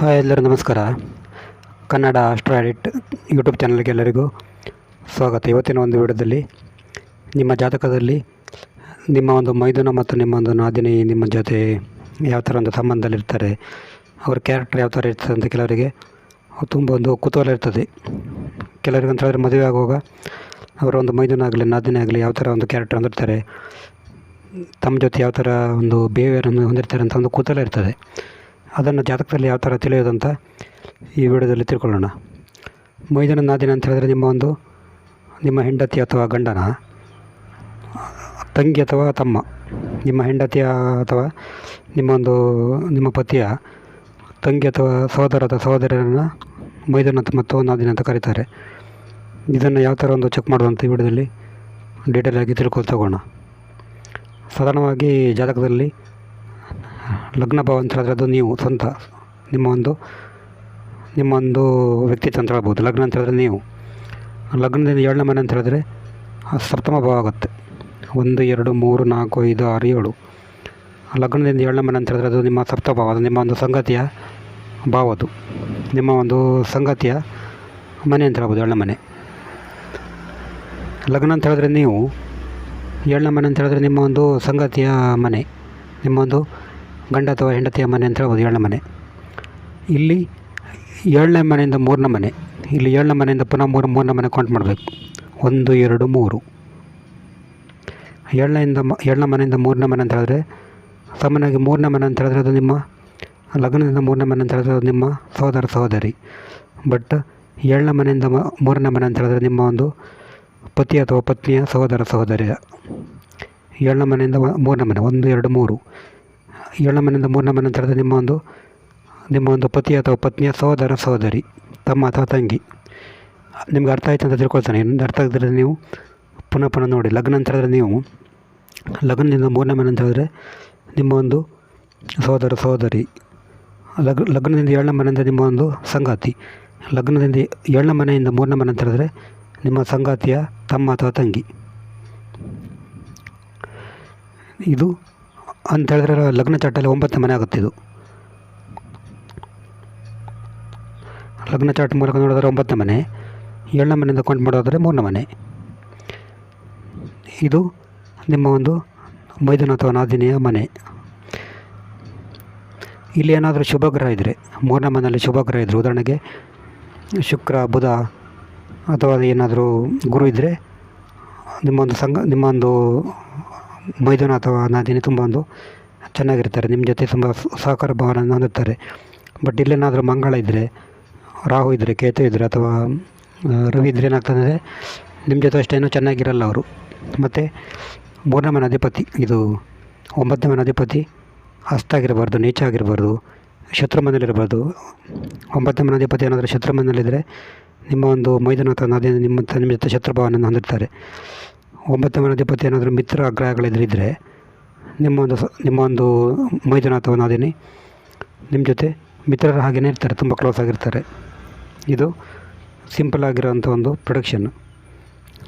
Hi ಎಲ್ಲರೂ ನಮಸ್ಕಾರ. Kannada astro edit YouTube ಚಾನಲ್ಗೆ ಎಲ್ಲರಿಗೂ ಸ್ವಾಗತ. ಇವತ್ತಿನ ಒಂದು ವಿಡಿಯೋದಲ್ಲಿ ನಿಮ್ಮ ಜಾತಕದಲ್ಲಿ ನಿಮ್ಮ ಒಂದು ಮೈದುನ ಮತ್ತು ನಿಮ್ಮ ಒಂದು ನಾದಿನಿ ನಿಮ್ಮ ಜೊತೆ ಯಾವ ಥರ ಒಂದು ಸಂಬಂಧದಲ್ಲಿರ್ತಾರೆ, ಅವ್ರ ಕ್ಯಾರೆಕ್ಟರ್ ಯಾವ ಥರ ಇರ್ತದೆ ಅಂತ ಕೆಲವರಿಗೆ ತುಂಬ ಒಂದು ಕುತೂಹಲ ಇರ್ತದೆ. ಕೆಲವರಿಗೆ ಅಂತ ಹೇಳಿದ್ರೆ ಮದುವೆ ಆಗುವಾಗ ಅವರ ಒಂದು ಮೈದುನ ಆಗಲಿ, ನಾದಿನಿ ಆಗಲಿ ಯಾವ ಥರ ಒಂದು ಕ್ಯಾರೆಕ್ಟರ್ ಹೊಂದಿರ್ತಾರೆ, ತಮ್ಮ ಜೊತೆ ಯಾವ ಥರ ಒಂದು ಬಿಹೇವಿಯರನ್ನು ಹೊಂದಿರ್ತಾರೆ ಅಂತ ಒಂದು ಕುತೂಹಲ ಇರ್ತದೆ. ಅದನ್ನು ಜಾತಕದಲ್ಲಿ ಯಾವ ಥರ ತಿಳಿಯೋದಂತ ಈ ವಿಡಿಯೋದಲ್ಲಿ ತಿಳ್ಕೊಳ್ಳೋಣ. ಮೈದನ ನಾದಿನ ಅಂತ ಹೇಳಿದ್ರೆ ನಿಮ್ಮ ಒಂದು, ನಿಮ್ಮ ಹೆಂಡತಿ ಅಥವಾ ಗಂಡನ, ತಂಗಿ ಅಥವಾ ತಮ್ಮ, ನಿಮ್ಮ ಹೆಂಡತಿಯ ಅಥವಾ ನಿಮ್ಮ ಒಂದು, ನಿಮ್ಮ ಪತಿಯ ತಂಗಿ ಅಥವಾ ಸಹೋದರ ಅಥವಾ ಸಹೋದರರನ್ನು ಮೈದನ ಮತ್ತು ನಾದಿನ ಅಂತ ಕರೀತಾರೆ. ಇದನ್ನು ಯಾವ ಥರ ಒಂದು ಚೆಕ್ ಮಾಡುವಂಥ ಈ ವಿಡಿಯೋದಲ್ಲಿ ಡೀಟೇಲ್ ಆಗಿ ತಿಳ್ಕೊಳ್ತಾ ಹೋಗೋಣ. ಸಾಧಾರಣವಾಗಿ ಜಾತಕದಲ್ಲಿ ಲಗ್ನ ಭಾವ ಅಂತ ಹೇಳಿದ್ರೆ ಅದು ನೀವು ಸ್ವಂತ, ನಿಮ್ಮ ಒಂದು ನಿಮ್ಮ ಒಂದು ವ್ಯಕ್ತಿತ್ವ ಅಂತ ಹೇಳ್ಬೋದು. ಲಗ್ನ ಅಂತ ಹೇಳಿದ್ರೆ ನೀವು. ಲಗ್ನದಿಂದ ಏಳನೇ ಮನೆ ಅಂತ ಹೇಳಿದ್ರೆ ಸಪ್ತಮ ಭಾವ ಆಗುತ್ತೆ. ಒಂದು, ಎರಡು, ಮೂರು, ನಾಲ್ಕು, ಐದು, ಆರು, ಏಳು. ಲಗ್ನದಿಂದ ಏಳನೇ ಮನೆ ಅಂತ ಹೇಳಿದ್ರೆ ಅದು ನಿಮ್ಮ ಸಪ್ತ ಭಾವ, ಅದು ನಿಮ್ಮ ಒಂದು ಸಂಗತಿಯ ಭಾವ ಅದು. ನಿಮ್ಮ ಒಂದು ಸಂಗತಿಯ ಮನೆ ಅಂತ ಹೇಳ್ಬೋದು, ಏಳನೇ ಮನೆ. ಲಗ್ನ ಅಂತ ಹೇಳಿದ್ರೆ ನೀವು, ಏಳನೇ ಮನೆ ಅಂತ ಹೇಳಿದ್ರೆ ನಿಮ್ಮ ಒಂದು ಸಂಗತಿಯ ಮನೆ, ನಿಮ್ಮ ಒಂದು ಗಂಡ ಅಥವಾ ಹೆಂಡತಿಯ ಮನೆ ಅಂತ ಹೇಳ್ಬೋದು, ಏಳನೇ ಮನೆ. ಇಲ್ಲಿ ಏಳನೇ ಮನೆಯಿಂದ ಮೂರನೇ ಮನೆ. ಇಲ್ಲಿ ಏಳನೇ ಮನೆಯಿಂದ ಪುನಃ ಮೂರು, ಮೂರನೇ ಮನೆ ಕೌಂಟ್ ಮಾಡಬೇಕು. ಒಂದು, ಎರಡು, ಮೂರು. ಏಳನೆಯಿಂದ ಏಳನೇ ಮನೆಯಿಂದ ಮೂರನೇ ಮನೆ ಅಂತ ಹೇಳಿದ್ರೆ, ಸಾಮಾನ್ಯವಾಗಿ ಮೂರನೇ ಮನೆ ಅಂತ ಹೇಳಿದ್ರೆ ಅದು ನಿಮ್ಮ ಲಗ್ನದಿಂದ ಮೂರನೇ ಮನೆ ಅಂತ ಹೇಳಿದ್ರೆ ಅದು ನಿಮ್ಮ ಸಹೋದರ, ಸಹೋದರಿ. ಬಟ್ ಏಳನೇ ಮನೆಯಿಂದ ಮ, ಮೂರನೇ ಮನೆ ಅಂತ ಹೇಳಿದ್ರೆ ನಿಮ್ಮ ಒಂದು ಪತಿ ಅಥವಾ ಪತ್ನಿಯ ಸಹೋದರ, ಸಹೋದರಿಯ. ಏಳನೇ ಮನೆಯಿಂದ ಮೂರನೇ ಮನೆ. ಒಂದು, ಎರಡು, ಮೂರು. ಏಳನೇ ಮನೆಯಿಂದ ಮೂರನೇ ಮನೆ ಅಂತ ಹೇಳಿದ್ರೆ ನಿಮ್ಮ ಒಂದು ನಿಮ್ಮ ಒಂದು ಪತಿ ಅಥವಾ ಪತ್ನಿಯ ಸಹೋದರ, ಸಹೋದರಿ, ತಮ್ಮ ಅಥವಾ ತಂಗಿ. ನಿಮ್ಗೆ ಅರ್ಥ ಆಯ್ತು ಅಂತ ತಿಳ್ಕೊಳ್ತಾನೆ. ಇನ್ನೊಂದು ಅರ್ಥ ಆಗಿದ್ರೆ ನೀವು ಪುನಃ ಪುನಃ ನೋಡಿ. ಲಗ್ನ ಅಂತ ಹೇಳಿದ್ರೆ ನೀವು, ಲಗ್ನದಿಂದ ಮೂರನೇ ಮನೆ ಅಂತ ಹೇಳಿದ್ರೆ ನಿಮ್ಮ ಒಂದು ಸಹೋದರ, ಸಹೋದರಿ. ಲಗ್, ಲಗ್ನದಿಂದ ಏಳನೇ ಅಂದರೆ ನಿಮ್ಮ ಒಂದು ಸಂಗಾತಿ. ಲಗ್ನದಿಂದ ಏಳನೇ ಮನೆಯಿಂದ ಮೂರನೇ ಮನೆ ಅಂತ ಹೇಳಿದ್ರೆ ನಿಮ್ಮ ಸಂಗಾತಿಯ ತಮ್ಮ ಅಥವಾ ತಂಗಿ. ಇದು ಅಂತ ಹೇಳಿದ್ರೆ ಲಗ್ನ ಚಾಟಲ್ಲಿ ಒಂಬತ್ತನೇ ಮನೆ ಆಗುತ್ತೆ ಇದು. ಲಗ್ನ ಚಾಟ್ ಮೂಲಕ ನೋಡಿದ್ರೆ ಒಂಬತ್ತನೇ ಮನೆ, ಏಳನೇ ಮನೆಯಿಂದ ಕೌಂಟ್ ಮಾಡೋದಾದರೆ ಮೂರನೇ ಮನೆ. ಇದು ನಿಮ್ಮ ಒಂದು ಮೈದಾನ ಅಥವಾ ನಾದಿನಿಯ ಮನೆ. ಇಲ್ಲಿ ಏನಾದರೂ ಶುಭ ಗ್ರಹ ಇದ್ದರೆ ಮೂರನೇ ಮನೆಯಲ್ಲಿ ಶುಭ ಗ್ರಹ ಇದ್ದರೆ ಉದಾಹರಣೆಗೆ ಶುಕ್ರ, ಬುಧ ಅಥವಾ ಏನಾದರೂ ಗುರು ಇದ್ದರೆ ನಿಮ್ಮೊಂದು ಸಂಘ ನಿಮ್ಮೊಂದು ಮೈದುನ ಅಥವಾ ನದಿನೇ ತುಂಬ ಒಂದು ಚೆನ್ನಾಗಿರ್ತಾರೆ. ನಿಮ್ಮ ಜೊತೆ ತುಂಬ ಸಹಕಾರ ಭಾವನೆ ಹೊಂದಿರ್ತಾರೆ. ಬಟ್ ಇಲ್ಲೇನಾದರೂ ಮಂಗಳ ಇದ್ದರೆ ರಾಹು ಇದ್ದರೆ ಕೇತು ಇದ್ದರೆ ಅಥವಾ ರವಿ ಇದ್ದರೆ ಏನಾಗ್ತದೆ ನಿಮ್ಮ ಜೊತೆ ಅಷ್ಟೇನೂ ಚೆನ್ನಾಗಿರಲ್ಲ ಅವರು. ಮತ್ತು ಮೂರನೇ ಮನೆ ಅಧಿಪತಿ, ಇದು ಒಂಬತ್ತನೇ ಮನೆ ಅಧಿಪತಿ ಹಸ್ತಾಗಿರಬಾರ್ದು ನೀಚ ಆಗಿರಬಾರ್ದು ಶತ್ರು ಮನೇಲಿರಬಾರ್ದು ಒಂಬತ್ತನೇ ಮನೆ ಅಧಿಪತಿ ಏನಾದರೂ ಶತ್ರು ಮನೇಲಿದ್ದರೆ ನಿಮ್ಮ ಒಂದು ಮೈದಾನ ಅಥವಾ ನದಿ ನಿಮ್ಮ ನಿಮ್ಮ ಜೊತೆ ಶತ್ರು ಭಾವನೆಯನ್ನು ಹೊಂದಿರ್ತಾರೆ. ಒಂಬತ್ತನೇ ಮನೆ ಅಧಿಪತಿ ಏನಾದರೂ ಮಿತ್ರ ಗ್ರಹಗಳಿದ್ರೆ ಇದ್ದರೆ ನಿಮ್ಮ ಒಂದು ಸ- ನಿಮ್ಮ ಒಂದು ಅಥವಾ ನಾದಿನಿ ನಿಮ್ಮ ಜೊತೆ ಮಿತ್ರರ ಹಾಗೆಯೇ ಇರ್ತಾರೆ, ತುಂಬ ಕ್ಲೋಸ್ ಆಗಿರ್ತಾರೆ. ಇದು ಸಿಂಪಲ್ ಆಗಿರೋಂಥ ಒಂದು ಪ್ರೊಡಕ್ಷನ್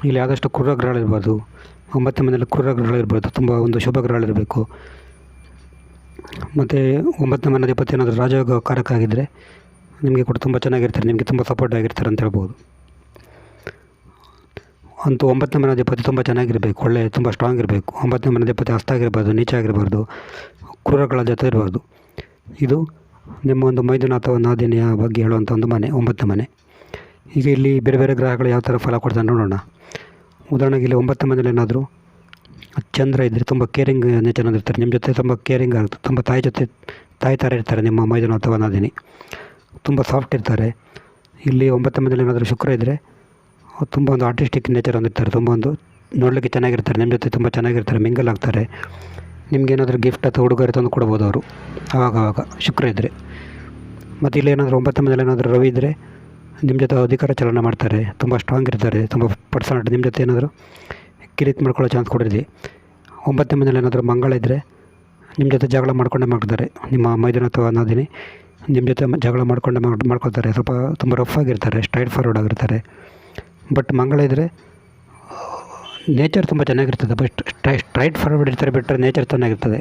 ಇಲ್ಲಿ ಆದಷ್ಟು ಕ್ರೂರ ಗ್ರಹಗಳಿರ್ಬೋದು, ಒಂಬತ್ತನೇ ಮನೆಯಲ್ಲಿ ಕ್ರೂರ ಗ್ರಹಗಳಿರ್ಬೋದು, ತುಂಬ ಒಂದು ಶುಭ ಗ್ರಹಗಳಿರಬೇಕು. ಮತ್ತು ಒಂಬತ್ತನೇ ಮನೆ ಅಧಿಪತಿ ಏನಾದರೂ ರಾಜಯೋಗ ಕಾರಕ ಆಗಿದ್ದರೆ ನಿಮಗೆ ಕೂಡ ತುಂಬ ಚೆನ್ನಾಗಿರ್ತಾರೆ, ನಿಮಗೆ ತುಂಬ ಸಪೋರ್ಟ್ ಆಗಿರ್ತಾರೆ ಅಂತ ಹೇಳ್ಬೋದು. ಅಂತೂ ಒಂಬತ್ತನೇ ಅಧಿಪತಿ ತುಂಬ ಚೆನ್ನಾಗಿರಬೇಕು, ಒಳ್ಳೆ, ತುಂಬ ಸ್ಟ್ರಾಂಗ್ ಇರಬೇಕು. ಒಂಬತ್ತನೇ ಮನೆ ಅಧಿಪತಿ ಹಸ್ತ ಆಗಿರ್ಬಾರ್ದು ನೀಚ ಆಗಿರಬಾರ್ದು ಕ್ರೂರಗಳ ಜೊತೆ ಇರಬಾರ್ದು ಇದು ನಿಮ್ಮ ಒಂದು ಮೈದುನಾಥ ನಾದಿನಿಯ ಬಗ್ಗೆ ಹೇಳುವಂಥ ಒಂದು ಮನೆ ಒಂಬತ್ತನೇ ಮನೆ. ಈಗ ಇಲ್ಲಿ ಬೇರೆ ಬೇರೆ ಗ್ರಹಗಳು ಯಾವ ಥರ ಫಲ ಕೊಡ್ತಾರೆ ನೋಡೋಣ. ಉದಾಹರಣೆಗೆ ಇಲ್ಲಿ ಒಂಬತ್ತನೇ ಮನೇಲಿ ಏನಾದರೂ ಚಂದ್ರ ಇದ್ದರೆ ತುಂಬ ಕೇರಿಂಗ್ ಇರ್ತಾರೆ. ನಿಮ್ಮ ಜೊತೆ ತುಂಬ ಕೇರಿಂಗ್ ಆಗುತ್ತೆ, ತುಂಬ ತಾಯಿ ಜೊತೆ, ತಾಯಿ ಥರ ಇರ್ತಾರೆ ನಿಮ್ಮ ಮೈದುನಾಥ ನಾದಿನಿ ತುಂಬ ಸಾಫ್ಟ್ ಇರ್ತಾರೆ. ಇಲ್ಲಿ ಒಂಬತ್ತನೇ ಮನೇಲಿ ಏನಾದರೂ ಶುಕ್ರ ಇದ್ದರೆ ತುಂಬ ಒಂದು ಆರ್ಟಿಸ್ಟಿಕ್ ನೇಚರ್ ಹೊಂದಿರ್ತಾರೆ, ತುಂಬ ಒಂದು ನೋಡಲಿಕ್ಕೆ ಚೆನ್ನಾಗಿರ್ತಾರೆ, ನಿಮ್ಮ ಜೊತೆ ತುಂಬ ಚೆನ್ನಾಗಿರ್ತಾರೆ ಮಿಂಗಲ್ ಆಗ್ತಾರೆ. ನಿಮ್ಗೇನಾದರೂ ಗಿಫ್ಟ್ ಅಥವಾ ಉಡುಗೊರೆ ತಂದು ಕೊಡ್ಬೋದು ಅವರು, ಆವಾಗ ಆವಾಗ, ಶುಕ್ರ ಇದ್ದರೆ ಮತ್ತು ಇಲ್ಲಿ ಏನಾದರೂ ಒಂಬತ್ತನೇ ಮನೇಲಿ ಏನಾದರೂ ರವಿ ಇದ್ದರೆ ನಿಮ್ಮ ಜೊತೆ ಅಧಿಕಾರ ಚಲನೆ ಮಾಡ್ತಾರೆ, ತುಂಬ ಸ್ಟ್ರಾಂಗ್ ಇರ್ತಾರೆ, ತುಂಬ ಪರ್ಸನಾಲಿಟಿ ನಿಮ್ಮ ಜೊತೆ ಏನಾದರೂ ಕಿರಿತ್ ಮಾಡ್ಕೊಳ್ಳೋ ಚಾನ್ಸ್ ಕೊಡಿರಿ. ಒಂಬತ್ತನೇ ಮನೇಲಿ ಏನಾದರೂ ಮಂಗಳ ಇದ್ದರೆ ನಿಮ್ಮ ಜೊತೆ ಜಗಳ ಮಾಡ್ಕೊಂಡೇ ಮಾಡ್ತಾರೆ, ನಿಮ್ಮ ಮೈದಾನ ಅಥವಾ ಅನ್ನೋದಿನಿ ನಿಮ್ಮ ಜೊತೆ ಜಗಳ ಮಾಡ್ಕೊಂಡೇ ಮಾಡಿ, ಮಾಡ್ಕೊಳ್ತಾರೆ, ಸ್ವಲ್ಪ ತುಂಬ ರಫ್ ಆಗಿರ್ತಾರೆ ಸ್ಟ್ರೈಟ್ ಫಾರ್ವರ್ಡ್ ಆಗಿರ್ತಾರೆ. ಬಟ್ ಮಂಗಳ ಇದ್ದರೆ ನೇಚರ್ ತುಂಬ ಚೆನ್ನಾಗಿರ್ತದೆ. ಬಟ್ ಸ್ಟ್ರೈ ಸ್ಟ್ರೈಟ್ ಫಾರ್ವರ್ಡ್ ಇರ್ತಾರೆ ಬಿಟ್ಟರೆ ನೇಚರ್ ಚೆನ್ನಾಗಿರ್ತದೆ.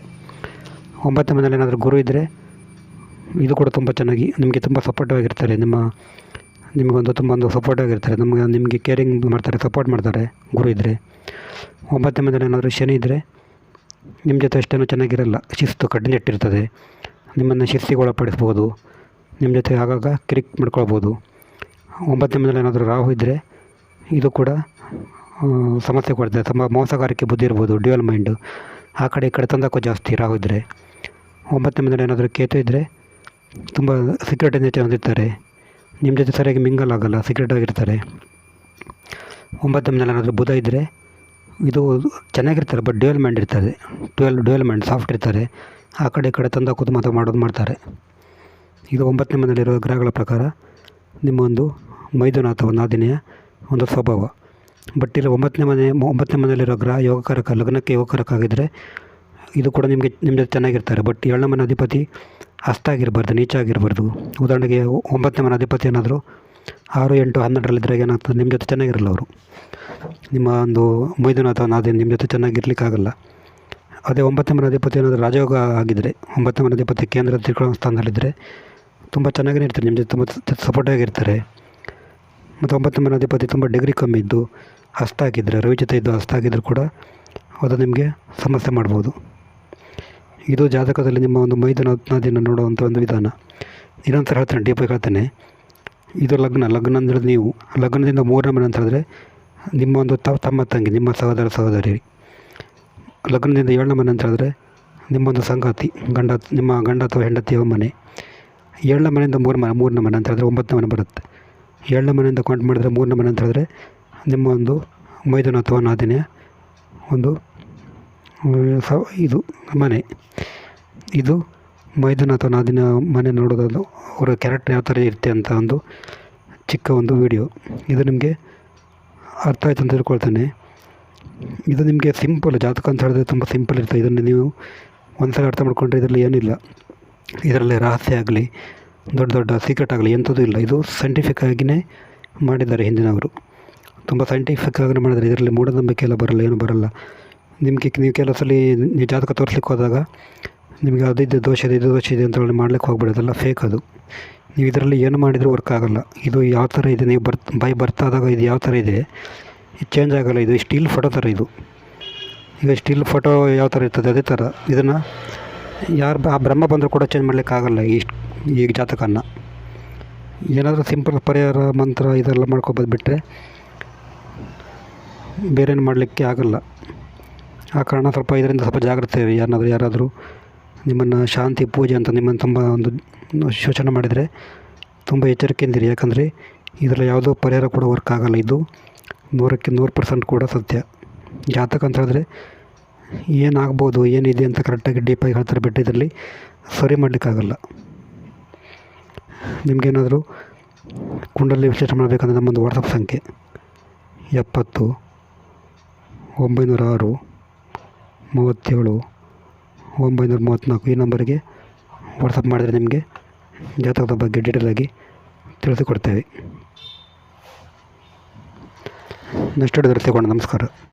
ಒಂಬತ್ತು ಮನೇಲಿ ಏನಾದರೂ ಗುರು ಇದ್ದರೆ ಇದು ಕೂಡ ತುಂಬ ಚೆನ್ನಾಗಿ, ನಿಮಗೆ ತುಂಬ ಸಪೋರ್ಟಿವ್ ಆಗಿರ್ತಾರೆ. ನಿಮ್ಮ, ನಿಮಗೊಂದು ತುಂಬ ಒಂದು ಸಪೋರ್ಟ್ ಆಗಿರ್ತಾರೆ. ನಮಗೆ, ನಿಮಗೆ ಕೇರಿಂಗ್ ಮಾಡ್ತಾರೆ ಸಪೋರ್ಟ್ ಮಾಡ್ತಾರೆ ಗುರು ಇದ್ದರೆ ಒಂಬತ್ತನೇ ಮನೇಲಿ ಏನಾದರೂ ಶನಿ ಇದ್ದರೆ ನಿಮ್ಮ ಜೊತೆ ಅಷ್ಟೇನೂ ಚೆನ್ನಾಗಿರಲ್ಲ. ಶಿಸ್ತು ಕಡ್ಡಿನಿಟ್ಟಿರ್ತದೆ ನಿಮ್ಮನ್ನು ಶಿಸ್ತಿಗೆ ಒಳಪಡಿಸ್ಬೋದು ನಿಮ್ಮ ಜೊತೆ ಆಗಾಗ ಕಿರಿಕ್ ಮಾಡ್ಕೊಳ್ಬೋದು. ಒಂಬತ್ತನೇ ಮನೇಲಿ ಏನಾದರೂ ರಾಹು ಇದ್ದರೆ ಇದು ಕೂಡ ಸಮಸ್ಯೆ ಕೊಡ್ತದೆ. ತುಂಬ ಮೋಸಗಾರಿಕೆ ಬುದ್ಧಿ ಇರ್ಬೋದು, ಡ್ಯುಯಲ್ ಮೈಂಡು. ಆ ಕಡೆ ಈ ಕಡೆ ತಂದಕ್ಕೆ ಜಾಸ್ತಿ ರಾಹುದ್ರೆ ಒಂಬತ್ತನೇ ಮಂದಿ ಏನಾದರೂ ಕೇತು ಇದ್ದರೆ ತುಂಬ ಸೀಕ್ರೆಟ್ ಜೊತೆ ಹೊಂದಿರ್ತಾರೆ ನಿಮ್ಮ ಜೊತೆ ಸರಿಯಾಗಿ ಮಿಂಗಲ್ ಆಗೋಲ್ಲ ಸೀಕ್ರೆಟ್ ಆಗಿರ್ತಾರೆ. ಒಂಬತ್ತನೇ ಮನೆಯಲ್ಲಿ ಏನಾದರೂ ಬುಧ ಇದ್ದರೆ ಇದು ಚೆನ್ನಾಗಿರ್ತಾರೆ ಬಟ್ ಡ್ಯುಯಲ್ ಮೈಂಡ್ ಇರ್ತದೆ. ಡ್ಯುಯಲ್ ಡ್ಯುಯಲ್ ಮೈಂಡ್, ಸಾಫ್ಟ್ ಇರ್ತಾರೆ. ಆ ಕಡೆ ಈ ಕಡೆ ತಂದ ಕೂತು ಮಾತು ಮಾಡೋದು ಮಾಡ್ತಾರೆ. ಇದು ಒಂಬತ್ತನೇ ಮನೆಯಲ್ಲಿರೋ ಗ್ರಹಗಳ ಪ್ರಕಾರ ನಿಮ್ಮ ಒಂದು ಮೈದುನ ಅಥವಾ ನಾದಿನಿಯ ಒಂದು ಸ್ವಭಾವ. ಬಟ್ ಇಲ್ಲಿ ಒಂಬತ್ತನೇ ಮನೆ, ಒಂಬತ್ತನೇ ಮನೆಯಲ್ಲಿರೋ ಗ್ರಹ ಯೋಗಕಾರಕ, ಲಗ್ನಕ್ಕೆ ಯೋಗಕಾರಕ ಆಗಿದ್ದರೆ ಇದು ಕೂಡ ನಿಮಗೆ ನಿಮ್ಮ ಜೊತೆ ಚೆನ್ನಾಗಿರ್ತಾರೆ. ಬಟ್ ಏಳನೇ ಮನೆ ಅಧಿಪತಿ ಹಸ್ತ ಆಗಿರಬಾರ್ದು, ನೀಚ ಆಗಿರಬಾರ್ದು. ಉದಾಹರಣೆಗೆ ಒಂಬತ್ತನೇ ಮನೆ ಅಧಿಪತಿ ಏನಾದರೂ ಆರು, ಎಂಟು ಹನ್ನೆರಡರಲ್ಲಿದ್ದರೆ ಏನಾಗ್ತದೆ ನಿಮ್ಮ ಜೊತೆ ಚೆನ್ನಾಗಿರಲ್ಲ ಅವರು. ನಿಮ್ಮ ಒಂದು ಮೈದುನ ಅಥವಾ ನಾದಿನ ನಿಮ್ಮ ಜೊತೆ ಚೆನ್ನಾಗಿರ್ಲಿಕ್ಕಾಗಲ್ಲ. ಅದೇ ಒಂಬತ್ತನೇ ಮನೆ ಅಧಿಪತಿ ಏನಾದರೂ ರಾಜಯೋಗ ಆಗಿದ್ದರೆ ಒಂಬತ್ತನೇ ಮನೆ ಅಧಿಪತಿ ಕೇಂದ್ರ ತ್ರಿಕೋಣ ಸ್ಥಾನದಲ್ಲಿದ್ದರೆ ತುಂಬ ಚೆನ್ನಾಗೇ ಇರ್ತಾರೆ. ನಿಮ್ಮ ಜೊತೆ ತುಂಬ ಸಪೋರ್ಟ್ ಆಗಿರ್ತಾರೆ. ಮತ್ತು ಒಂಬತ್ತು ಅಧಿಪತಿ ತುಂಬ ಡಿಗ್ರಿ ಕಮ್ಮಿ ಇದ್ದು ಹಸ್ತಾಗಿದ್ದರೆ ರವಿ ಜೊತೆ ಇದ್ದು ಹಸ್ತ ಹಾಕಿದ್ರು ಕೂಡ ಅದು ನಿಮಗೆ ಸಮಸ್ಯೆ ಮಾಡ್ಬೋದು. ಇದು ಜಾತಕದಲ್ಲಿ ನಿಮ್ಮ ಒಂದು ಮೈದಾನ ನಾದಿನ ನೋಡುವಂಥ ಒಂದು ವಿಧಾನ. ಇನ್ನೊಂದು ಹೇಳ್ತೇನೆ ಡೀಪಾಗಿ ಹೇಳ್ತೇನೆ. ಇದು ಲಗ್ನ ಲಗ್ನ ಅಂದರೆ ನೀವು, ಲಗ್ನದಿಂದ ಮೂರನೇ ಮನೆ ಅಂತ ಹೇಳಿದ್ರೆ ನಿಮ್ಮ ಒಂದು ತ, ತಮ್ಮ ತಂಗಿ, ನಿಮ್ಮ ಸಹೋದರ, ಸಹೋದರಿ. ಲಗ್ನದಿಂದ ಏಳನೇ ಮನೆ ಅಂತ ಹೇಳಿದ್ರೆ ನಿಮ್ಮೊಂದು ಸಂಗಾತಿ, ಗಂಡ, ನಿಮ್ಮ ಗಂಡ ಅಥವಾ ಹೆಂಡತಿಯ ಮನೆ. ಏಳನೇ ಮನೆಯಿಂದ ಮೂರು ಮನೆ ಮೂರನೇ ಮನೆ ಅಂತ ಹೇಳಿದ್ರೆ ಒಂಬತ್ತನೇ ಮನೆ ಬರುತ್ತೆ. ಏಳನೇ ಮನೆಯಿಂದ ಕೌಂಟ್ ಮಾಡಿದರೆ, ಮೂರನೇ ಮನೆ ಅಂತ ಹೇಳಿದ್ರೆ, ನಿಮ್ಮ ಒಂದು ಮೈದಾನ ಅಥವಾ ನಾದಿನ ಒಂದು, ಸ, ಇದು ಮನೆ. ಇದು ಮೈದಾನ ಅಥವಾ ನಾದಿನ ಮನೆ ನೋಡೋದು ಅವರ ಕ್ಯಾರೆಕ್ಟರ್ ಯಾವ ಥರ ಇರುತ್ತೆ ಅಂತ ಒಂದು ಚಿಕ್ಕ ಒಂದು ವಿಡಿಯೋ ಇದು ನಿಮಗೆ ಅರ್ಥ ಆಯ್ತು ಅಂತ ತಿಳ್ಕೊಳ್ತೇನೆ. ಇದು ನಿಮಗೆ ಸಿಂಪಲ್ ಜಾತಕ ಅಂತ ಹೇಳಿದ್ರೆ ತುಂಬ ಸಿಂಪಲ್ ಇರ್ತದೆ ಇದನ್ನು ನೀವು ಒಂದು ಸಲ ಅರ್ಥ ಮಾಡ್ಕೊಂಡ್ರೆ ಇದರಲ್ಲಿ ಏನಿಲ್ಲ. ಇದರಲ್ಲಿ ರಹಸ್ಯ ಆಗಲಿ ದೊಡ್ಡ ದೊಡ್ಡ ಸೀಕ್ರೆಟ್ ಆಗಲಿ ಎಂಥದ್ದು ಇಲ್ಲ. ಇದು ಸೈಂಟಿಫಿಕ್ ಆಗಿಯೇ ಮಾಡಿದ್ದಾರೆ ಹಿಂದಿನವರು. ತುಂಬ ಸೈಂಟಿಫಿಕ್ ಆಗಿ ಮಾಡಿದ್ದಾರೆ. ಇದರಲ್ಲಿ ಮೂಢನಂಬಿಕೆ ಎಲ್ಲ ಬರಲ್ಲ, ಏನು ಬರಲ್ಲ. ನಿಮಗೆ ನೀವು ಕೆಲವು ಸಲ ನೀವು ಜಾತಕ ತೋರಿಸ್ಲಿಕ್ಕೆ ಹೋದಾಗ ನಿಮಗೆ ಅದು ದೋಷ ಇದೆ, ಇದು ದೋಷ ಇದೆ ಅಂತ ಹೇಳಿ ಮಾಡ್ಲಿಕ್ಕೆ ಹೋಗ್ಬಿಡೋದು ಅದೆಲ್ಲ ಫೇಕ್ ಅದು. ನೀವು ಇದರಲ್ಲಿ ಏನು ಮಾಡಿದರೂ ವರ್ಕ್ ಆಗಲ್ಲ. ಇದು ಯಾವ ಥರ ಇದೆ? ನೀವು ಬರ್ತ್ ಬೈ ಬರ್ತಾದಾಗ ಇದು ಯಾವ ಥರ ಇದೆ? ಇದು ಚೇಂಜ್ ಆಗಲ್ಲ ಇದು. ಸ್ಟೀಲ್ ಫೋಟೋ ಥರ ಇದು. ಈಗ ಸ್ಟೀಲ್ ಫೋಟೋ ಯಾವ ಥರ ಇರ್ತದೆ? ಅದೇ ಥರ. ಇದನ್ನು ಯಾರು ಆ ಬ್ರಹ್ಮ ಬಂದರೂ ಕೂಡ ಚೇಂಜ್ ಮಾಡಲಿಕ್ಕೆ ಆಗಲ್ಲ. ಈ ಈ ಜಾತಕನ ಏನಾದರೂ ಸಿಂಪಲ್ ಪರಿಹಾರ, ಮಂತ್ರ ಇದೆಲ್ಲ ಮಾಡ್ಕೊಬೋದು ಬಿಟ್ಟರೆ ಬೇರೇನು ಮಾಡಲಿಕ್ಕೆ ಆಗಲ್ಲ. ಆ ಕಾರಣ ಸ್ವಲ್ಪ ಇದರಿಂದ ಸ್ವಲ್ಪ ಜಾಗ್ರತೆ ಯಾರಾದರೂ ಯಾರಾದರೂ ನಿಮ್ಮನ್ನು ಶಾಂತಿ, ಪೂಜೆ ಅಂತ ನಿಮ್ಮನ್ನು ತುಂಬ ಒಂದು ಶೋಚನೆ ಮಾಡಿದರೆ ತುಂಬ ಎಚ್ಚರಿಕೆಯಿಂದಿರಿ ಯಾಕಂದರೆ ಇದರಲ್ಲಿ ಯಾವುದೋ ಪರಿಹಾರ ಕೂಡ ವರ್ಕ್ ಆಗಲ್ಲ. ಇದು ನೂರಕ್ಕೆ ನೂರು ಪರ್ಸೆಂಟ್ ಕೂಡ ಸತ್ಯ. ಜಾತಕ ಅಂತ ಹೇಳಿದ್ರೆ ಏನಾಗ್ಬೋದು, ಏನಿದೆ ಅಂತ ಕರೆಕ್ಟಾಗಿ ಡೀಪಾಗಿ ಹೇಳ್ತಾರೆ ಬಿಟ್ಟು ಇದರಲ್ಲಿ ಸರಿ ಮಾಡಲಿಕ್ಕಾಗಲ್ಲ. ನಿಮಗೇನಾದರೂ ಕುಂಡಲಿ ವಿಶ್ಲೇಷಣೆ ಮಾಡಬೇಕಂದ್ರೆ ನಮ್ಮೊಂದು ವಾಟ್ಸಪ್ ಸಂಖ್ಯೆ ಎಪ್ಪತ್ತು ಒಂಬೈನೂರ ಆರು ಮೂವತ್ತೇಳು ಒಂಬೈನೂರ ಮೂವತ್ತ್ನಾಲ್ಕು ಈ ನಂಬರಿಗೆ ವಾಟ್ಸಪ್ ಮಾಡಿದರೆ ನಿಮಗೆ ಜಾತಕದ ಬಗ್ಗೆ ಡೀಟೇಲಾಗಿ ತಿಳಿಸಿಕೊಡ್ತೇವೆ. ನೆಕ್ಸ್ಟ್ ಹಿಡಿದ್ರೆ ತಗೊಂಡು ನಮಸ್ಕಾರ.